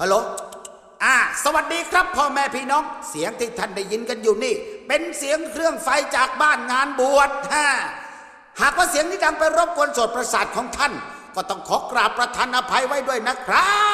ฮัลโหล อ่า สวัสดีครับพ่อแม่พี่น้อง เสียงที่ท่านได้ยินกันอยู่นี่ เป็นเสียงเครื่องไฟจากบ้านงานบวชฮะหากว่าเสียงนี้ดังไปรบกวนโสดประสาทของท่าน ก็ต้องขอกราบประทานอภัยไว้ด้วยนะครับ